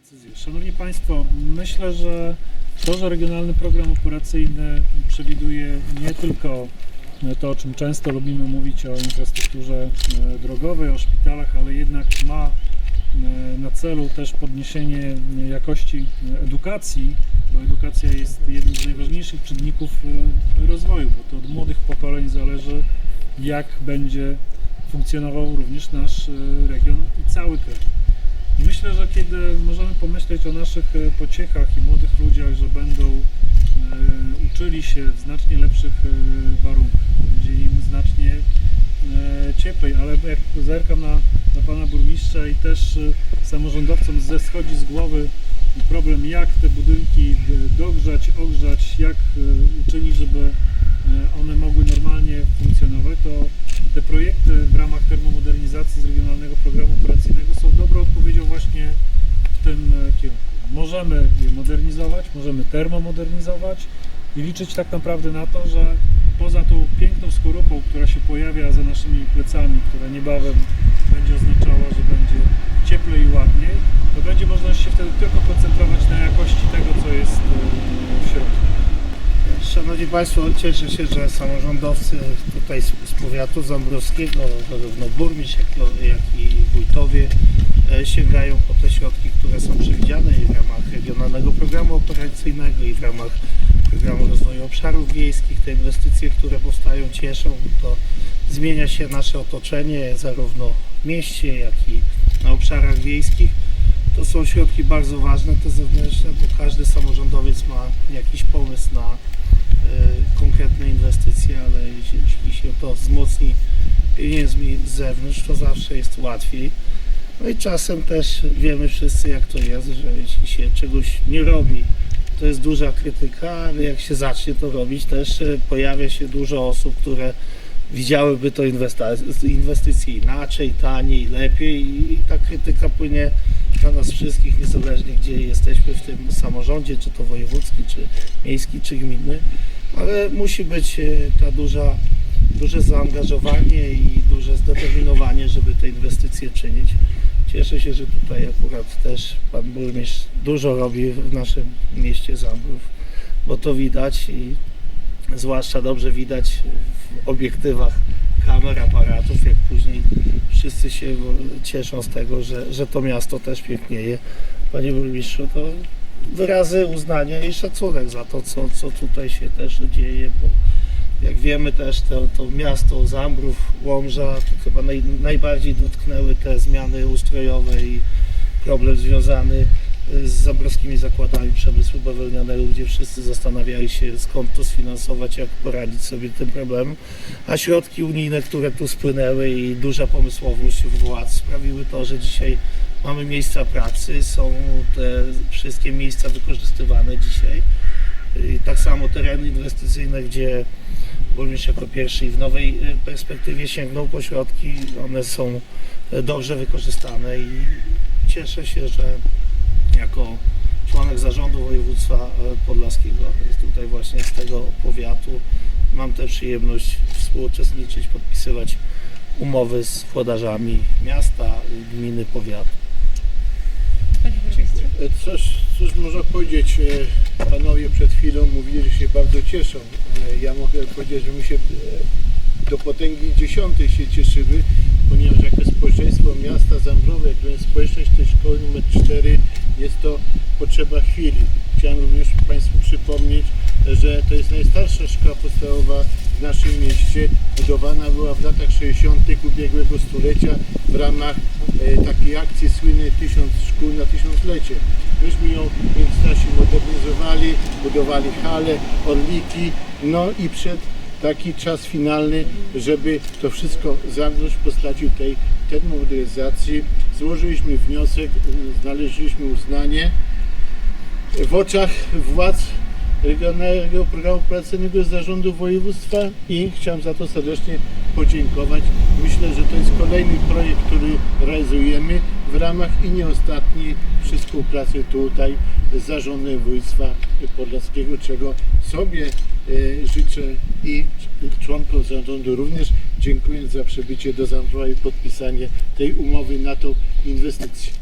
decyzje. Szanowni Państwo, myślę, że to, że Regionalny Program Operacyjny przewiduje nie tylko to, o czym często lubimy mówić o infrastrukturze e, drogowej, o szpitalach, ale jednak ma e, na celu też podniesienie jakości edukacji, bo edukacja jest jednym z najważniejszych czynników e, rozwoju, bo to od młodych pokoleń zależy, jak będzie funkcjonował również nasz e, region i cały kraj. Myślę, że kiedy możemy pomyśleć o naszych e, pociechach i młodych ludziach, że będą e, uczyli się w znacznie lepszych e, warunkach, będzie im znacznie cieplej, ale jak zerkam na, na pana burmistrza i też samorządowcom ze schodzi z głowy problem, jak te budynki dogrzać, ogrzać, jak uczynić, żeby one mogły normalnie funkcjonować, to te projekty w ramach termomodernizacji z Regionalnego Programu Operacyjnego są dobrą odpowiedzią właśnie w tym e, kierunku. Możemy je modernizować, możemy termomodernizować i liczyć tak naprawdę na to, że poza tą piękną skorupą, która się pojawia za naszymi plecami, która niebawem będzie oznaczała, że będzie cieplej i ładniej, to będzie można się wtedy tylko koncentrować na jakości tego, co jest e, w środku. Szanowni Państwo, cieszę się, że samorządowcy tutaj z, powiatu zambrowskiego, zarówno burmistrz, jak, i- jak i wójtowie sięgają po te środki, które są przewidziane i w ramach Regionalnego Programu Operacyjnego i w ramach Programu Rozwoju Obszarów Wiejskich. Te inwestycje, które powstają cieszą, to zmienia się nasze otoczenie zarówno w mieście, jak i na obszarach wiejskich. To są środki bardzo ważne, te zewnętrzne, bo każdy samorządowiec ma jakiś pomysł na e, konkretne inwestycje, ale jeśli się to wzmocni pieniędzmi z zewnątrz, to zawsze jest łatwiej. No i czasem też wiemy wszyscy, jak to jest, że jeśli się czegoś nie robi, to jest duża krytyka, ale jak się zacznie to robić, też e, pojawia się dużo osób, które widziałyby to inwestycje inaczej, taniej, lepiej i ta krytyka płynie na nas wszystkich, niezależnie gdzie jesteśmy w tym samorządzie, czy to wojewódzki, czy miejski, czy gminny, ale musi być e, ta duża, duże zaangażowanie i duże zdeterminowanie, żeby te inwestycje czynić. Cieszę się, że tutaj akurat też pan burmistrz dużo robi w naszym mieście Zambrów, bo to widać i zwłaszcza dobrze widać w obiektywach kamer, aparatów, jak później wszyscy się cieszą z tego, że, że to miasto też pięknieje. Panie burmistrzu, to wyrazy uznania i szacunek za to, co, co tutaj się też dzieje, bo jak wiemy też to, to miasto Zambrów, Łomża, to chyba naj, najbardziej dotknęły te zmiany ustrojowe i problem związany z zambrowskimi zakładami przemysłu bawełnianego, gdzie wszyscy zastanawiali się skąd to sfinansować, jak poradzić sobie tym problemem, a środki unijne, które tu spłynęły i duża pomysłowość władz sprawiły to, że dzisiaj mamy miejsca pracy, są te wszystkie miejsca wykorzystywane dzisiaj. I tak samo tereny inwestycyjne, gdzie burmistrz jako pierwszy i w nowej e, perspektywie sięgnął po środki, one są e, dobrze wykorzystane i cieszę się, że jako członek zarządu województwa e, podlaskiego, tutaj właśnie z tego powiatu, mam tę przyjemność współuczestniczyć, podpisywać umowy z włodarzami miasta, gminy, powiatu. Cóż, cóż można powiedzieć, e, panowie przed chwilą mówili, że się bardzo cieszą. E, Ja mogę powiedzieć, że my się e, do potęgi dziesiątej się cieszymy, ponieważ jako społeczeństwo miasta Zambrowe, jako społeczność tej szkoły numer 4 jest to potrzeba chwili. Chciałem również Państwu przypomnieć, że to jest najstarsza szkoła podstawowa w naszym mieście. Budowana była w latach 60. ubiegłego stulecia w ramach e, takiej akcji słynnej Tysiąc Szkół na Tysiąclecie. Myśmy ją w międzyczasie modernizowali, budowali hale, orliki, no i przed taki czas finalny, żeby to wszystko zamknąć w postaci tej termomodernizacji. Złożyliśmy wniosek, znaleźliśmy uznanie w oczach władz Regionalnego Programu Operacyjnego Zarządu Województwa i chciałem za to serdecznie podziękować. Myślę, że to jest kolejny projekt, który realizujemy w ramach i nie ostatniej przy współpracy tutaj z Zarządem Województwa Podlaskiego, czego sobie e, życzę i członkom zarządu również dziękując za przybycie do Zambrowa i podpisanie tej umowy na tą inwestycję.